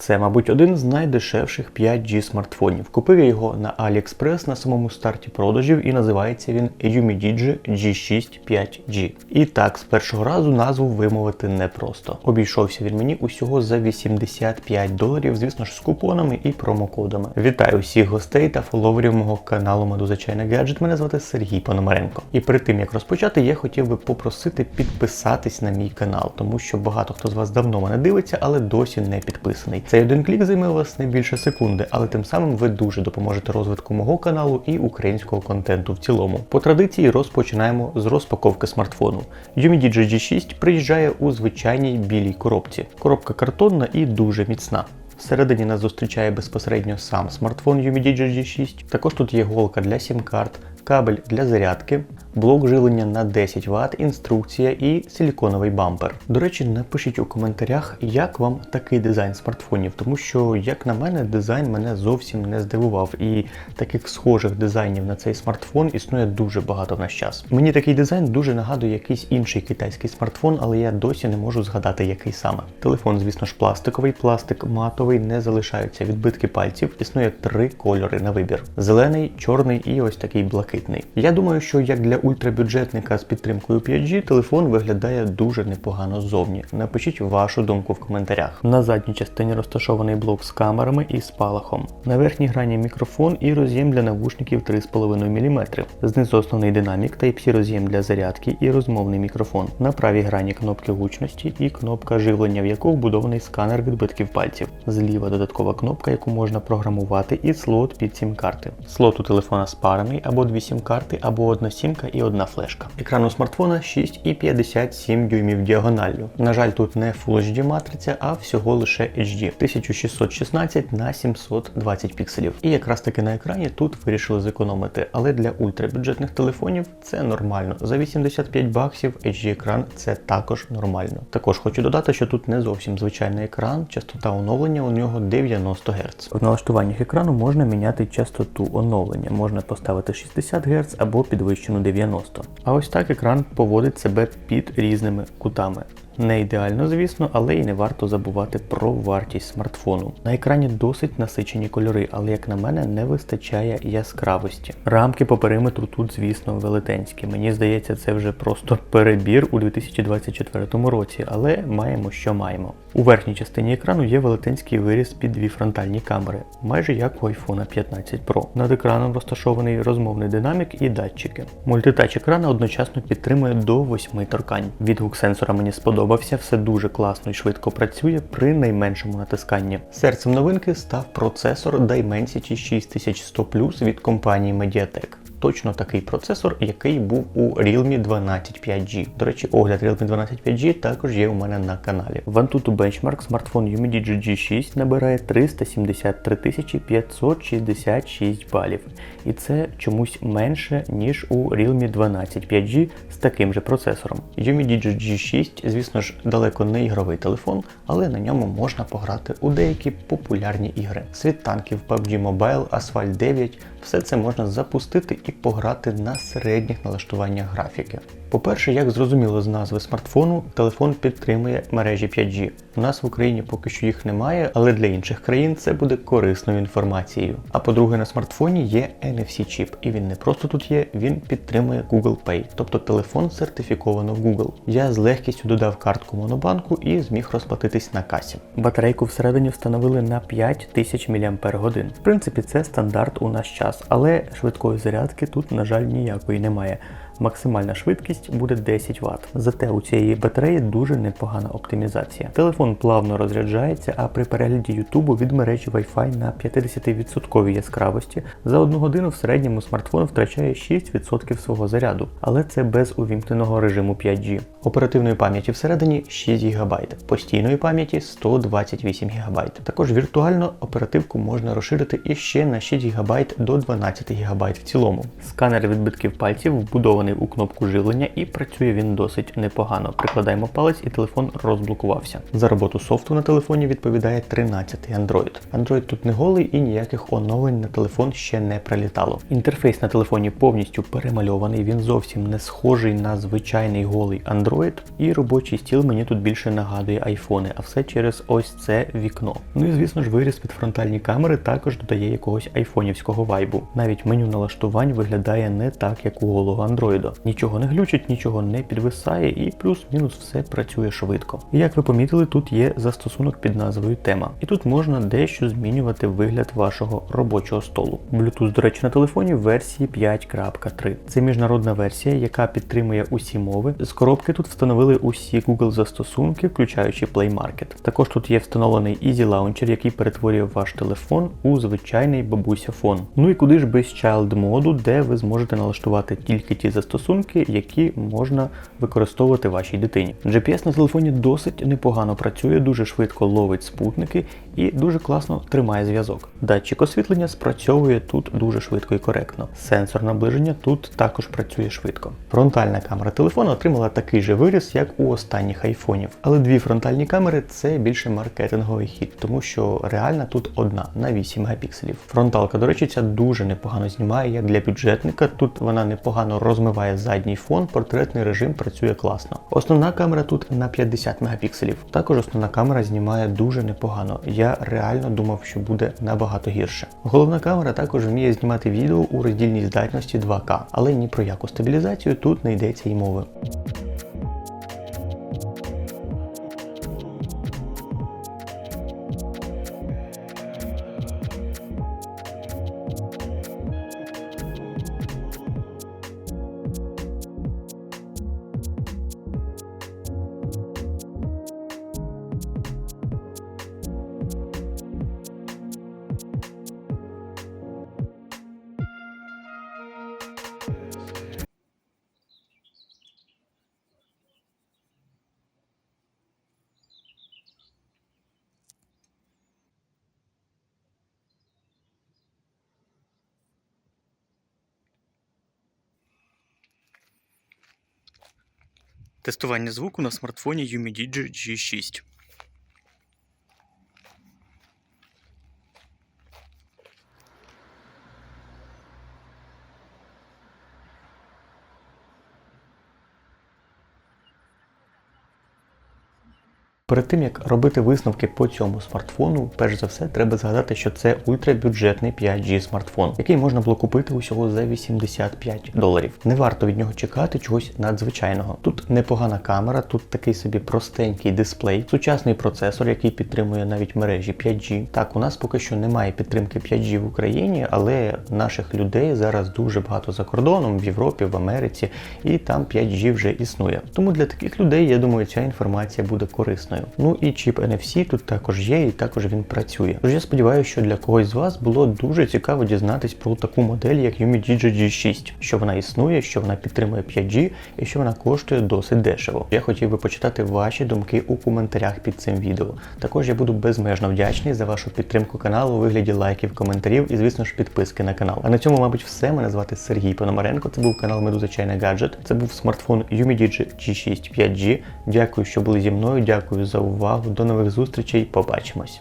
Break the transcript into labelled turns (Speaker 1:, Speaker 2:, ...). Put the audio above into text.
Speaker 1: Це, мабуть, один з найдешевших 5G смартфонів. Купив я його на AliExpress на самому старті продажів і називається він Umidigi G6 5G. І так, з першого разу назву вимовити непросто. Обійшовся він мені усього за 85 доларів, звісно ж, з купонами і промокодами. Вітаю всіх гостей та фоловерів мого каналу Медуза Чайна Гаджет. Мене звати Сергій Пономаренко. І перед тим як розпочати, я хотів би попросити підписатись на мій канал, тому що багато хто з вас давно мене дивиться, але досі не підписаний. Цей один клік займе у вас не більше секунди, але тим самим ви дуже допоможете розвитку мого каналу і українського контенту в цілому. По традиції розпочинаємо з розпаковки смартфону. Umidigi G6 приїжджає у звичайній білій коробці. Коробка картонна і дуже міцна. Всередині нас зустрічає безпосередньо сам смартфон Umidigi G6. Також тут є голка для сім-карт, кабель для зарядки, блок живлення на 10 Вт, інструкція і силіконовий бампер. До речі, напишіть у коментарях, як вам такий дизайн смартфонів, тому що, як на мене, дизайн мене зовсім не здивував, і таких схожих дизайнів на цей смартфон існує дуже багато в наш час. Мені такий дизайн дуже нагадує якийсь інший китайський смартфон, але я досі не можу згадати, який саме. Телефон, звісно ж, пластиковий, пластик матовий, не залишаються відбитки пальців. Існує три кольори на вибір: зелений, чорний і ось такий блакитний. Я думаю, що як для ультрабюджетника з підтримкою 5G телефон виглядає дуже непогано ззовні. Напишіть вашу думку в коментарях. На задній частині розташований блок з камерами і спалахом. На верхній грані мікрофон і роз'єм для навушників 3,5 мм. Знизу основний динамік Type-C роз'єм для зарядки і розмовний мікрофон. На правій грані кнопки гучності і кнопка живлення, в яку вбудований сканер відбитків пальців. Зліва додаткова кнопка, яку можна програмувати, і слот під сім-карти. Слот у телефона спарений або дві сім-карти, або одна сімка і одна флешка. Екран у смартфона 6,57 дюймів діагоналлю. На жаль, тут не Full HD матриця, а всього лише HD 1616 на 720 пікселів. І якраз таки на екрані тут вирішили зекономити, але для ультрабюджетних телефонів це нормально. За 85 баксів HD екран це також нормально. Також хочу додати, що тут не зовсім звичайний екран, частота оновлення у нього 90 Гц. В налаштуваннях екрану можна міняти частоту оновлення, можна поставити 60 Гц або підвищену 90. А ось так екран поводить себе під різними кутами. Не ідеально, звісно, але й не варто забувати про вартість смартфону. На екрані досить насичені кольори, але як на мене, не вистачає яскравості. Рамки по периметру тут, звісно, велетенські. Мені здається, це вже просто перебір у 2024 році, але маємо, що маємо. У верхній частині екрану є велетенський виріз під дві фронтальні камери, майже як у iPhone 15 Pro. Над екраном розташований розмовний динамік і датчики. Мультитач екрана одночасно підтримує до 8 торкань. Відгук сенсора мені сподобався, все дуже класно і швидко працює при найменшому натисканні. Серцем новинки став процесор Dimensity 6100 Plus від компанії Mediatek. Точно такий процесор, який був у Realme 12 5G. До речі, огляд Realme 12 5G також є у мене на каналі. В Antutu Benchmark смартфон Umidigi G6 набирає 373 566 балів. І це чомусь менше, ніж у Realme 12 5G з таким же процесором. Umidigi G6, звісно ж, далеко не ігровий телефон, але на ньому можна пограти у деякі популярні ігри. Світ танків, PUBG Mobile, Asphalt 9 все це можна запустити і пограти на середніх налаштуваннях графіки. По-перше, як зрозуміло з назви смартфону, телефон підтримує мережі 5G. У нас в Україні поки що їх немає, але для інших країн це буде корисною інформацією. А по-друге, на смартфоні є NFC-чіп, і він не просто тут є, він підтримує Google Pay, тобто телефон сертифіковано Google. Я з легкістю додав картку Монобанку і зміг розплатитись на касі. Батарейку всередині встановили на 5000 мАч. В принципі, це стандарт у наш час, але швидкої зарядки тут, на жаль, ніякої немає. Максимальна швидкість буде 10 Вт. Зате у цієї батареї дуже непогана оптимізація. Телефон плавно розряджається, а при перегляді Ютубу від мережі Wi-Fi на 50% яскравості за одну годину в середньому смартфон втрачає 6% свого заряду, але це без увімкненого режиму 5G. Оперативної пам'яті всередині 6 ГБ, постійної пам'яті 128 ГБ. Також віртуально оперативку можна розширити іще на 6 ГБ до 12 ГБ в цілому. Сканер відбитків пальців вбудований вставлений у кнопку живлення і працює він досить непогано. Прикладаємо палець і телефон розблокувався. За роботу софту на телефоні відповідає 13-й Android. Android тут не голий і ніяких оновлень на телефон ще не прилітало. Інтерфейс на телефоні повністю перемальований, він зовсім не схожий на звичайний голий Android, і робочий стіл мені тут більше нагадує айфони, а все через ось це вікно. Ну і звісно ж, виріз під фронтальні камери також додає якогось айфонівського вайбу. Навіть меню налаштувань виглядає не так, як у голого Android. Нічого не глючить, нічого не підвисає, і плюс-мінус все працює швидко. І як ви помітили, тут є застосунок під назвою Тема. І тут можна дещо змінювати вигляд вашого робочого столу. Bluetooth, до речі, на телефоні версії 5.3. Це міжнародна версія, яка підтримує усі мови. З коробки тут встановили усі Google застосунки, включаючи Play Market. Також тут є встановлений Easy Launcher, який перетворює ваш телефон у звичайний бабуся фон. Ну і куди ж без Child моду, де ви зможете налаштувати тільки ті застосунки, які можна використовувати вашій дитині. GPS на телефоні досить непогано працює, дуже швидко ловить спутники і дуже класно тримає зв'язок. Датчик освітлення спрацьовує тут дуже швидко і коректно. Сенсор наближення тут також працює швидко. Фронтальна камера телефону отримала такий же виріс, як у останніх айфонів. Але дві фронтальні камери це більше маркетинговий хід, тому що реальна тут одна на 8 мегапікселів. Фронталка, до речі, ця дуже непогано знімає, як для бюджетника. Тут вона непогано розмиває задній фон, портретний режим працює класно. Основна камера тут на 50 мегапікселів. Також основна камера знімає дуже непогано. Я реально думав, що буде набагато гірше. Головна камера також вміє знімати відео у роздільній здатності 2К, але ні про яку стабілізацію тут не йдеться й мови. Тестування звуку на смартфоні UMIDIGI G6. Перед тим як робити висновки по цьому смартфону, перш за все треба згадати, що це ультрабюджетний 5G смартфон, який можна було купити усього за 85 доларів. Не варто від нього чекати чогось надзвичайного. Тут непогана камера, тут такий собі простенький дисплей, сучасний процесор, який підтримує навіть мережі 5G. Так, у нас поки що немає підтримки 5G в Україні, але наших людей зараз дуже багато за кордоном, в Європі, в Америці, і там 5G вже існує. Тому для таких людей, я думаю, ця інформація буде корисною. Ну і чіп NFC тут також є, і також він працює. Тож я сподіваюся, що для когось з вас було дуже цікаво дізнатись про таку модель, як UMIDIGI G6, що вона існує, що вона підтримує 5G і що вона коштує досить дешево. Я хотів би почитати ваші думки у коментарях під цим відео. Також я буду безмежно вдячний за вашу підтримку каналу у вигляді лайків, коментарів і, звісно ж, підписки на канал. А на цьому, мабуть, все. Мене звати Сергій Пономаренко. Це був канал Медуза Чайна Гаджет. Це був смартфон UMIDIGI G6 5G. Дякую, що були зі мною. Дякую за увагу. До нових зустрічей. Побачимось.